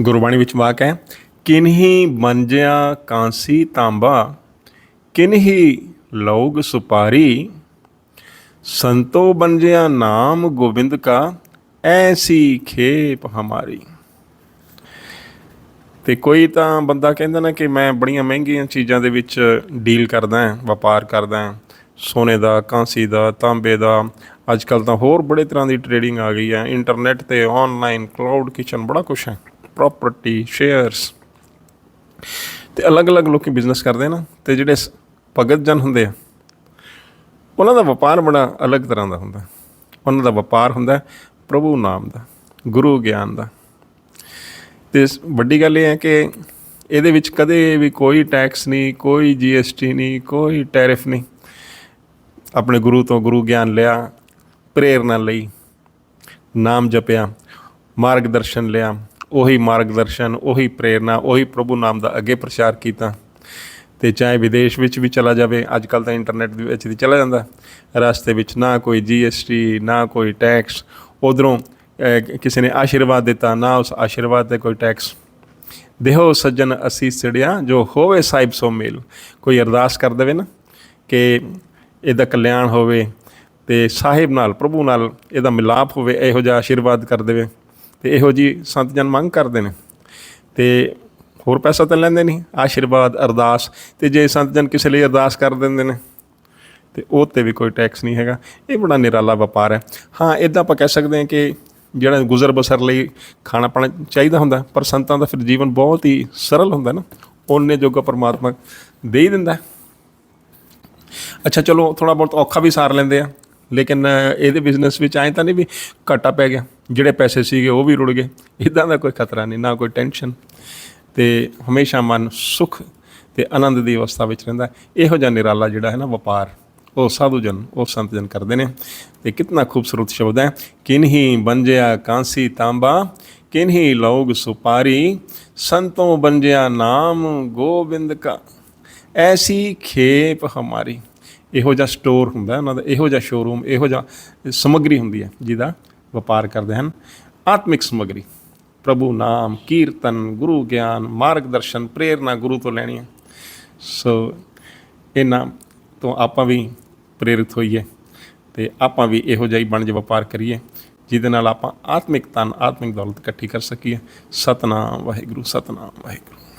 ਗੁਰਬਾਣੀ ਵਿੱਚ ਵਾਕ ਹੈ ਕਿਨਹੀ ਮੰਜਿਆ ਕਾਂਸੀ ਤਾਂਬਾ ਕਿਨਹੀ ਲੋਗ ਸੁਪਾਰੀ, ਸੰਤੋ ਬੰਜਿਆ ਨਾਮ ਗੋਬਿੰਦ ਕਾ, ਐਸੀ ਖੇਪ ਹਮਾਰੀ। ਤੇ ਕੋਈ ਤਾਂ ਬੰਦਾ ਕਹਿੰਦਾ ਨਾ ਕਿ ਮੈਂ ਬੜੀਆਂ ਮਹਿੰਗੀਆਂ ਚੀਜ਼ਾਂ ਦੇ ਵਿੱਚ ਡੀਲ ਕਰਦਾ ਹਾਂ, ਵਪਾਰ ਕਰਦਾ ਹਾਂ, ਸੋਨੇ ਦਾ, ਕਾਂਸੀ ਦਾ, ਤਾਂਬੇ ਦਾ, ਅੱਜ ਕੱਲ ਤਾਂ ਹੋਰ ਬੜੇ ਤਰ੍ਹਾਂ ਦੀ ਟ੍ਰੇਡਿੰਗ ਆ ਗਈ ਹੈ, ਇੰਟਰਨੈਟ ਤੇ ਆਨਲਾਈਨ ਕਲਾਉਡ ਕਿਚਨ ਬੜਾ ਕੁਝ ਹੈ। ਪ੍ਰਾਪਰਟੀ ਸ਼ੇਅਰਸ ਤੇ ਅਲੱਗ-ਅਲੱਗ ਲੋਕੀ ਬਿਜ਼ਨਸ ਕਰਦੇ ਨਾ, ਤੇ ਜਿਹੜੇ ਸ- ਭਗਤ ਜਨ ਹੁੰਦੇ ਆ, ਉਹਨਾਂ ਦਾ ਵਪਾਰ ਬੜਾ ਅਲੱਗ ਤਰ੍ਹਾਂ ਦਾ ਹੁੰਦਾ। ਉਹਨਾਂ ਦਾ ਵਪਾਰ ਹੁੰਦਾ ਪ੍ਰਭੂ ਨਾਮ ਦਾ, ਗੁਰੂ ਗਿਆਨ ਦਾ। ਤੇ ਵੱਡੀ ਗੱਲ ਇਹ ਹੈ ਕਿ ਇਹਦੇ ਵਿੱਚ ਕਦੇ ਵੀ ਕੋਈ ਟੈਕਸ ਨਹੀਂ, ਕੋਈ ਜੀਐਸਟੀ ਨਹੀਂ, ਕੋਈ ਟੈਰਿਫ ਨਹੀਂ। ਆਪਣੇ ਗੁਰੂ ਤੋਂ ਗੁਰੂ ਗਿਆਨ ਲਿਆ, ਪ੍ਰੇਰਨਾ ਲਈ, ਨਾਮ ਜਪਿਆ ਮਾਰਗਦਰਸ਼ਨ ਲਿਆ ਉਹੀ ਮਾਰਗਦਰਸ਼ਨ, ਉਹੀ ਪ੍ਰੇਰਨਾ ਉਹੀ ਪ੍ਰਭੂ ਨਾਮ ਦਾ ਅੱਗੇ ਪ੍ਰਚਾਰ ਕੀਤਾ। ਤੇ ਚਾਹੇ ਵਿਦੇਸ਼ ਵਿੱਚ ਵੀ ਚਲਾ ਜਾਵੇ ਅੱਜ ਕੱਲ ਤਾਂ ਇੰਟਰਨੈਟ ਦੇ ਵਿੱਚ ਵੀ ਚਲਾ ਜਾਂਦਾ। ਰਸਤੇ ਵਿੱਚ ਨਾ ਕੋਈ ਜੀਐਸਟੀ ਨਾ ਕੋਈ ਟੈਕਸ ਉਧਰੋਂ ਕਿਸੇ ਨੇ ਆਸ਼ੀਰਵਾਦ ਦਿੱਤਾ, ਨਾ ਉਸ ਆਸ਼ੀਰਵਾਦ ਤੇ ਕੋਈ ਟੈਕਸ ਦੇਹੋ ਸੱਜਣ ਅਸੀਂ ਸਿੜਿਆ, ਜੋ ਹੋਵੇ ਸਾਹਿਬ ਸੋ ਮੇਲ। ਕੋਈ ਅਰਦਾਸ ਕਰ ਦੇਵੇ ਨਾ ਕਿ ਇਹਦਾ ਕਲਿਆਣ ਹੋਵੇ ਤੇ ਸਾਹਿਬ ਨਾਲ, ਪ੍ਰਭੂ ਨਾਲ ਇਹਦਾ ਮਿਲਾਪ ਹੋਵੇ, ਇਹੋ ਜਿਹਾ ਆਸ਼ੀਰਵਾਦ ਕਰ ਦੇਵੇ। ਤੇ ਇਹੋ ਜੀ ਸੰਤ ਜਨ ਮੰਗ ਕਰਦੇ ਨੇ। ਤੇ ਹੋਰ ਪੈਸਾ ਤਾਂ ਲੈਂਦੇ ਨਹੀਂ। ਆਸ਼ੀਰਵਾਦ, ਅਰਦਾਸ ਤੇ ਜੇ ਸੰਤ ਜਨ ਕਿਸੇ ਲਈ ਅਰਦਾਸ ਕਰ ਦਿੰਦੇ ਨੇ, ਤੇ ਉਹ ਤੇ ਵੀ ਕੋਈ ਟੈਕਸ ਨਹੀਂ ਹੈਗਾ। ਇਹ ਬੜਾ ਨਿਰਾਲਾ ਵਪਾਰ ਹੈ। ਹਾਂ ਇਦਾਂ ਆਪਾਂ ਕਹਿ ਸਕਦੇ ਹਾਂ ਕਿ ਜਿਹੜਾ ਗੁਜ਼ਰ ਬਸਰ ਲਈ ਖਾਣਾ ਪਾਣਾ ਚਾਹੀਦਾ ਹੁੰਦਾ, ਪਰ ਸੰਤਾਂ ਦਾ ਫਿਰ ਜੀਵਨ ਬਹੁਤ ਹੀ ਸਰਲ ਹੁੰਦਾ ਨਾ। ਉਹਨੇ ਜੋਗਾ ਪਰਮਾਤਮਾ ਦੇ ਹੀ ਦਿੰਦਾ। ਅੱਛਾ, ਚਲੋ ਥੋੜਾ ਬਹੁਤ ਔਖਾ ਵੀ ਸਾਰ ਲੈਂਦੇ ਆ, ਲੇਕਿਨ ਇਹਦੇ ਬਿਜ਼ਨਸ ਵਿੱਚ ਐਂ ਤਾਂ ਨਹੀਂ ਵੀ ਘਾਟਾ ਪੈ ਗਿਆ। ਜਿਹੜੇ ਪੈਸੇ ਸੀਗੇ ਉਹ ਵੀ ਰੁੜ ਗਏ। ਇਦਾਂ ਦਾ ਕੋਈ ਖਤਰਾ ਨਹੀਂ, ਨਾ ਕੋਈ ਟੈਨਸ਼ਨ। ਤੇ ਹਮੇਸ਼ਾ ਮਨ ਸੁਖ ਤੇ ਆਨੰਦ ਦੀ ਅਵਸਥਾ ਵਿੱਚ ਰਹਿੰਦਾ ਇਹੋ ਜਿਹਾ ਨਿਰਾਲਾ ਜਿਹੜਾ ਹੈ ਨਾ ਵਪਾਰ, ਉਹ ਸਾਧੂ ਜਨ ਉਹ ਸੰਤ ਜਨ ਕਰਦੇ ਨੇ। ਤੇ ਕਿੰਨਾ ਖੂਬਸੂਰਤ ਸ਼ਬਦ ਹੈ ਕਿਨਹੀ ਬੰਜਿਆ ਕਾਂਸੀ ਤਾਂਬਾ ਕਿਨਹੀ ਲੋਗ ਸੁਪਾਰੀ, ਸੰਤੋਂ ਬੰਜਿਆ ਨਾਮ ਗੋਬਿੰਦ ਕਾ। ਐਸੀ ਖੇਪ ਹਮਾਰੀ। ਇਹੋ ਜਿਹਾ ਸਟੋਰ ਹੁੰਦਾ ਉਹਨਾਂ ਦਾ, ਇਹੋ ਜਿਹਾ ਸ਼ੋਰੂਮ ਇਹੋ ਜਿਹਾ ਸਮੱਗਰੀ ਹੁੰਦੀ ਹੈ ਜਿਹਦਾ ਵਪਾਰ ਕਰਦੇ ਹਨ। ਆਤਮਿਕ ਸਮੱਗਰੀ, ਪ੍ਰਭੂ ਨਾਮ, ਕੀਰਤਨ, ਗੁਰੂ ਗਿਆਨ, ਮਾਰਗਦਰਸ਼ਨ, ਪ੍ਰੇਰਨਾ ਗੁਰੂ ਤੋਂ ਲੈਣੀ ਹੈ। ਸੋ ਇਹਨਾਂ ਤੋਂ ਆਪਾਂ ਵੀ ਪ੍ਰੇਰਿਤ ਹੋਈਏ ਤੇ ਆਪਾਂ ਵੀ ਇਹੋ ਜਿਹਾ ਹੀ ਬਣ ਜੇ ਵਪਾਰ ਕਰੀਏ, ਜਿਹਦੇ ਨਾਲ ਆਪਾਂ ਆਤਮਿਕ ਤਨ ਆਤਮਿਕ ਦੌਲਤ ਇਕੱਠੀ ਕਰ ਸਕੀਏ। ਸਤਨਾਮ ਵਾਹਿਗੁਰੂ ਸਤਨਾਮ ਵਾਹਿਗੁਰੂ।